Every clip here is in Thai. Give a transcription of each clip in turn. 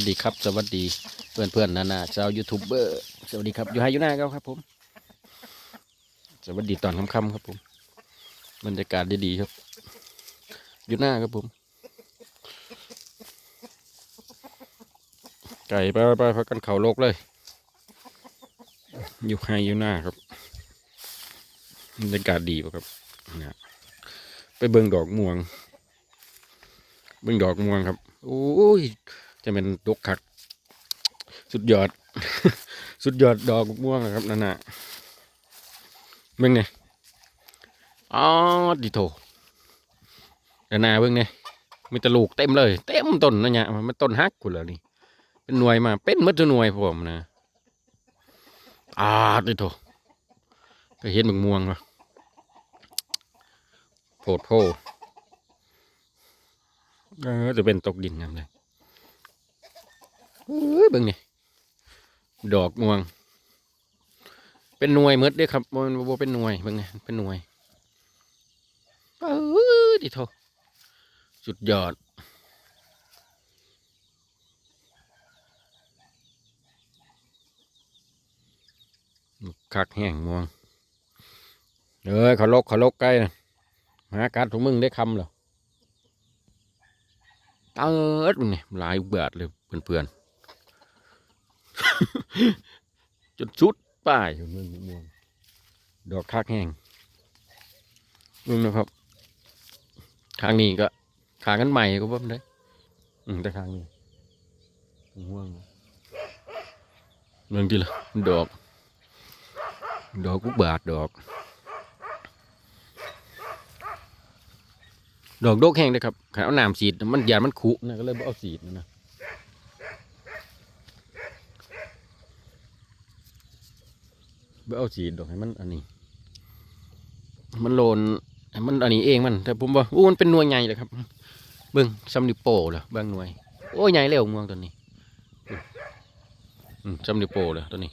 วัสดีครับ สวัสดีเพื่อนเพื่อนๆนานาชาวยูทูบเบอร์สวัสดีครับอยู่ไฮยูหน้าเขาครับผม สวัสดีตอนค่ำๆครับผมบรรยากาศดีๆครับอยู่หน้าครับผม ไก่ไปไปพักกันเขาโลกเลย อยู่ไฮอยู่หน้าครับบรรยากาศดีปะครับนะไปเบิ่งดอกม่วง เบิ่งดอกม่วงครับโอ้ย จะเป็นดกคัก สุดยอด สุดยอดดอกม่วงนะครับนั่นน่ะเบิ่งไงอ๋อดิโถด้านหน้าเบิ่งไงมีตะลูกเต็มเลย เต็มต้นนะเนี่ยมันต้นฮักกูเลยนี่เป็นหน่วยมาเป็นมัดหน่วยผมนะอ่าดิโถก็เห็นมึงม่วงวะโผดโพเออจะเป็นตกดินยังไงเอ้ยเบิ่งนี่ดอกม่วง เป็นหน่วยหมดด้อครับบ่แมันบ่เป็นหน่วยเบิ่งไงเป็นหน่วยเออดิโถสุดยอดคักแห้งม่วงเอ้ยขลกขลกใกล้นะหาการถุงมึงได้คำเหรอเติร์ดมันนี่หลายเบือดเลยเพื่อนๆ จนชุดป้ายอยู่มึงม่วงดอกคักแห้งมึงนะครับทางนี้ก็ทางกันใหม่ก็บ่ได้อืมแต่ทางนี้ม่วงเมืองที่ละดอก ดอกกุกบาทดอก ดอกโดกแห้งเลยครับขาเอาน้ำสีดมันยานมันขุนะก็เลยบ่เอาสีดนะ บ่เอาสีดดอกให้มันอันนี้ มันโลนมันอันนี้เองมัน แต่ผมว่าอู้มันเป็นหน่วยใหญ่เลยครับเบิ่งซัมนิโปเหรอบางหน่วย โอ้ใหญ่เร็วม่วงตัวนี้ซัมนิโปเลยตัวนี้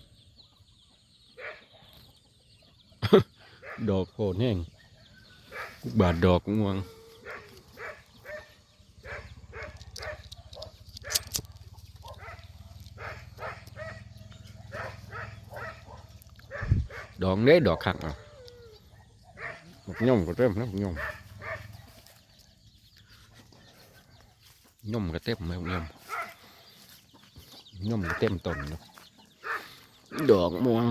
ดอกโผล่แห้งบาทดอกม่วง ดอกเด้ดอกขักอะบักย่อมก็เต็มนะบักย่อมย่อมก็เต็มไหมบักย่อมย่อมก็เต็มต้นเนาะดอกม่วง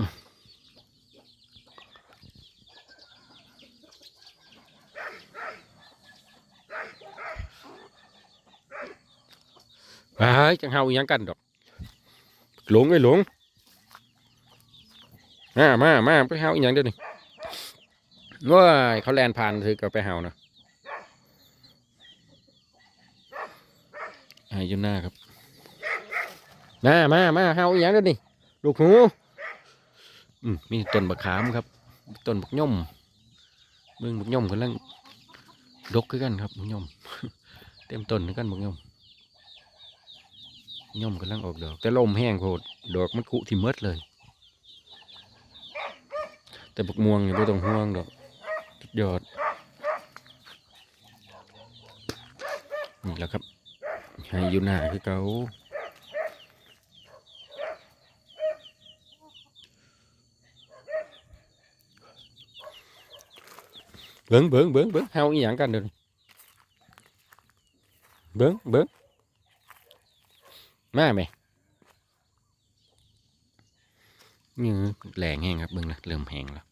ไปจังเฮาอหยังกันดอกหลงไอ้หลง มามามาไปเฮาอหยังเดียวนี้ว้ายเขาแลนผ่านถือก็ไปเฮานะอายุหน้าครับมามามาเฮาอหยังเดียวนี้ลูกหูอืมมีต้นบักขามครับต้นบักย่อมเมืองบักย่อมกำลังดกคือกันครับบักย่อมเต็มต้นคือกันบักย่อมย่อมกำลังออกดอก แต่ลมแห้งโพดดอกมันคุที่หมดเลย แต่บักม่วงนี่ไม่ต้องห่วงดอกสุดยอดนี่แหละครับให้อยู่หน้าคือเกาเบิ้งเบิ้งเบิ้งเบิ้งเฮาอีหยังกันเดี๋ยวนี้เบิ้งเบิ้งมาไหมนี่แรงแห้งครับเบิ่งนะเริ่มแห้งแล้ว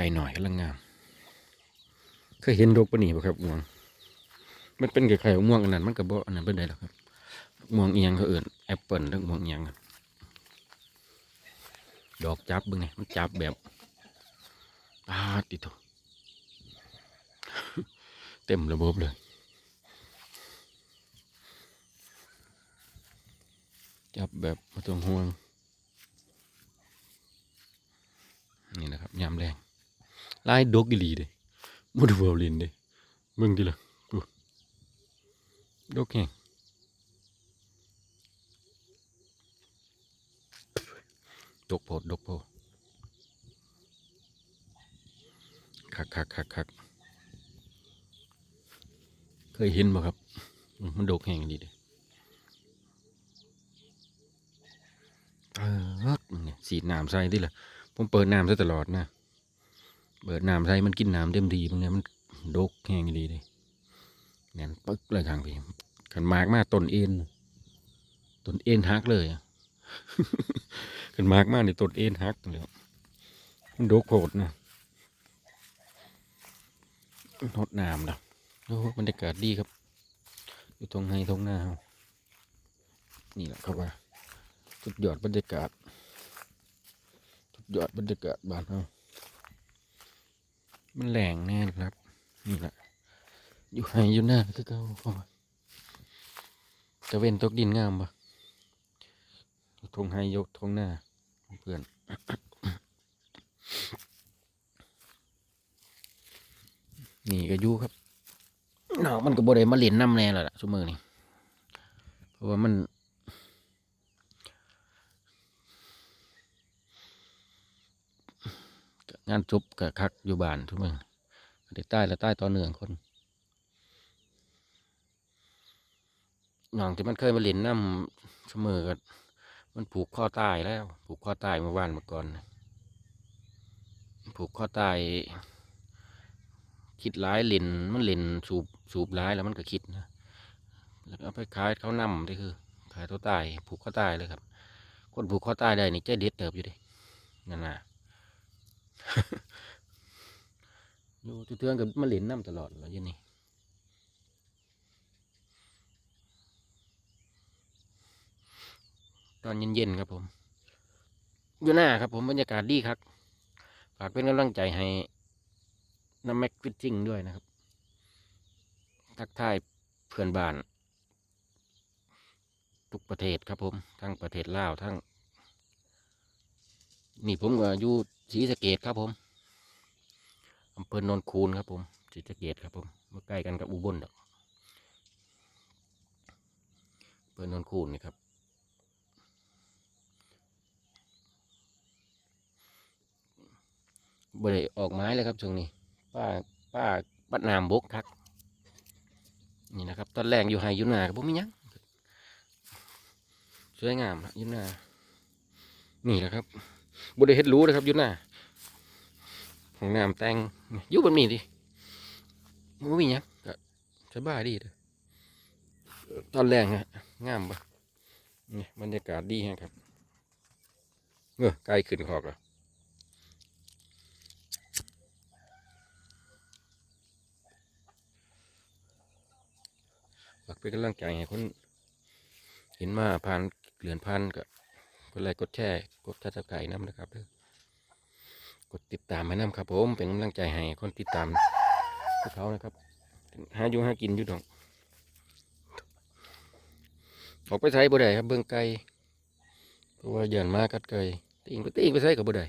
ไก่หน่อยกำลังงาม เคยเห็นดอกปนี่ป่ครับม่วง มันเป็นไข่ม่วงอันนั้นมันกระบอกอันนั้นเป็นไดหรอครับม่วงเอียงเขาเอื่นแอปเปิลเรื่องม่วงเอียงดอกจับเบิ่งไงมันจับแบบอาติโตเต็มระบบเลยจับแบบไม่ต้องห่วง นี่นะครับยามแรง ลายดกอีหลีเลยมุดเวอลลินเลยมึงดิละกูดกแห้งดกโพดดกโพดคักคักคักคักเคยเห็นบ่ครับ มันดกแห้งดีเด้เออเนี่ยสีน้ำใส่ที่ละผมเปิดน้ำใสตลอดนะ เปิดน้ำใส่มันกินน้ำเต็มทีมันเนี่ยมันดกแห้งดีเลยแน่นปึ๊กเลยทางพี่ขันมากมากต้นเอ็นต้นเอ็นหักเลยขันมากมากในต้นเอ็นหักเลยมันดกโผดนะรดน้ำนะโอ้บรรยากาศดีครับ อยู่ตรงไฮตรงหน้าเฮานี่แหละครับว่าสุดยอดบรรยากาศสุดยอดบรรยากาศบ้านเฮา มันแหลงแน่ครับ นี่แหละอยู่ไฮอยู่หน้าคือเก่าจะเว้นตกดินงามปะทงไฮยกทงหน้า เพื่อนนี่ก็อยู่ครับนอกมันก็บ่ได้มาเล่นน้ำแน่แล้วล่ะชั่วโมงนี้เพราะว่ามัน งานจบกับคักอยู่บ้านทุกเมืองเด็กใต้และใต้ตอนเหนืองคนน้องที่มันเคยมาเล่นน้ำเสมอกันมันผูกข้อตายแล้ว ผูกข้อตายเมื่อวานเมื่อก่อน ผูกข้อตาย คิดร้ายเล่นมันเล่นสูบสูบร้ายแล้วมันก็คิดนะแล้วก็เอาไปขายเขานำที่คือ ขายตัวตาย ผูกข้อตายเลยครับ คนผูกข้อตายได้นี่ใจเด็ดเติบอยู่ดินั่นน่ะ อยู่ที่เทืองกับมาเหล่นน้ำตลอดแล้วยี่นี่ตอนเย็นๆครับผม อยู่หน้าครับผมบรรยากาศดีครับฝากเป็นกำลังใจให้น้ำแม็กฟิตติ้งด้วยนะครับ ทักทายเพื่อนบ้าน ทุกประเทศครับผม ทั้งประเทศลาวทั้ง นี่ผมก็อยู่ศรีสะเกดครับผมอำเภอโนนคูนครับผมศรีสะเกดครับผมมาใกล้กันกับอุบลดอกอำเภอโนนคูนนี่ครับบ่ได้ออกไม้เลยครับช่วงนี้ ป้าป้าบัดนามบกครับนี่นะครับ ตอนแรกอยู่ไฮยุนากับผมมียังสวยงามนะยุนานี่แหละครับ บ่ได้เฮ็ดรู้นะครับยุนาห้องน้ำแต่งอยู่บนมีดิมันมีหยังก็สบายดีเด้อตอนแรกฮะงามปะนี่บรรยากาศดีฮะครับเออใกล้ขึ้นขอบแล้วฝากเป็นกำลังใจให้คนเห็นมาผ่านเหลือนพันก็ กดไลค์กดแชร์กดทับสไครต์น้ำนะครับกดติดตามให้น้ำครับ ผมเป็นกำลังใจให้คนติดตามพวกเขานะครับหาอยู่หากินอยู่ดอกออกไปใช้บ่ได้ครับ เบื้องไกลเพราะว่าเดินมากัดไกลติงไปติงไปใช้กับบ่ได้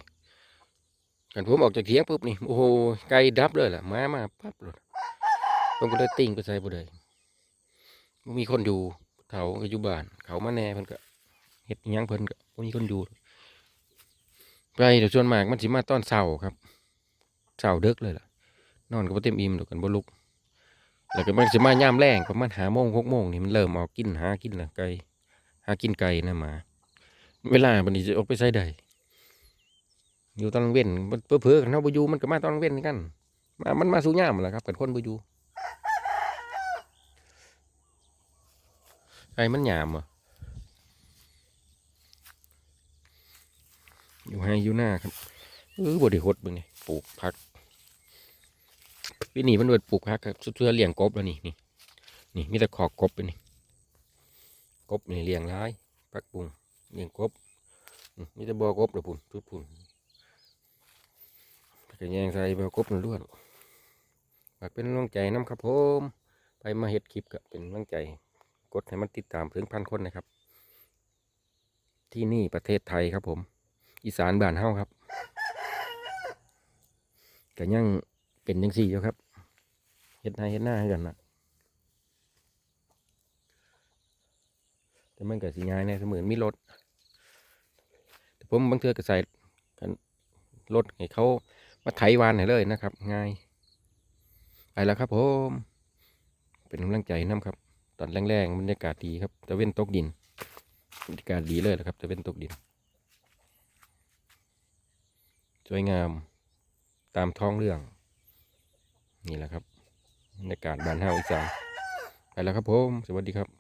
กันผมออกจากเถียงปุ๊บนี่โอ้โหไกลดับเลยล่ะมามาปั๊บเลยผมก็เลยติงไปใช้บ่ได้มีคนอยู่เขาอยู่บ้าน เขามาแน่เพิ่นก็ เฮ็ดยังเพิ่นก็บ่มีคนอยู่ไปเดี๋ยวส่วนมากมันสิมาตอนเช้าครับเช้าเดึกเลยล่ะ นอนก็บ่เต็มอิ่มดอกกันบ่ลุกแล้วก็มันสิมายามแรงประมาณ5โมง6โมงนี่มันเริ่มออกกินหากินละไก่หากินไก่นะหมา เวลาบันี้จะออกไปไสได้อยู่ตอนกลางเว้นมันเพ้อๆกันเฮาบ่อยู่มันก็มาตอนกลางเว้นกันมามันมาสู่ยามแหละครับกันคนบ่อยู่ไอ้มันหยามอะ อยู่ให้อยู่หน้าครับเออบไดิหดเบิ่งนี่ปลูกผักปีนี้มันเปิดปลูกผักครับสุดเทือเลี้ยงกบแล้วนี่นี่นี่มีแต่ขอกกบไปนี่กบนี่เลี้ยงร้ายผักปุ่งเลี้ยงกบมีแต่บ่อกบเดี๋ยวปุ่นทุดปุ่นก็แยงใส่บ่อกบนั่นล้วนฝากเป็นกำลังใจน้ำครับผมไปมาเฮ็ดคลิปก็เป็นกำลังใจ กดให้มันติดตามถึงพันคนนะครับ ที่นี่ประเทศไทยครับผม อีสานบ้านเฮาครับก็ยังเป็นยังสี่อยู่ครับเฮ็ดหน้าเฮ็ดหน้าให้กันนะแต่มันก็สิง่ายแน่เสมือนมีรถแต่ผมบางเทื่อก็ใส่กันรถให้เขามาไถวานให้เลยนะครับ ง่ายไปแล้วครับผมเป็นกำลังใจน้ำครับ ตอนแรงๆบรรยากาศดีครับตะเว้นตกดินบรรยากาศดีเลยแหละครับตะเว้นตกดิน สวยงามตามท้องเรื่อง นี่แหละครับบรรยากาศบ้านเฮาอีสานไปแล้วครับผม สวัสดีครับ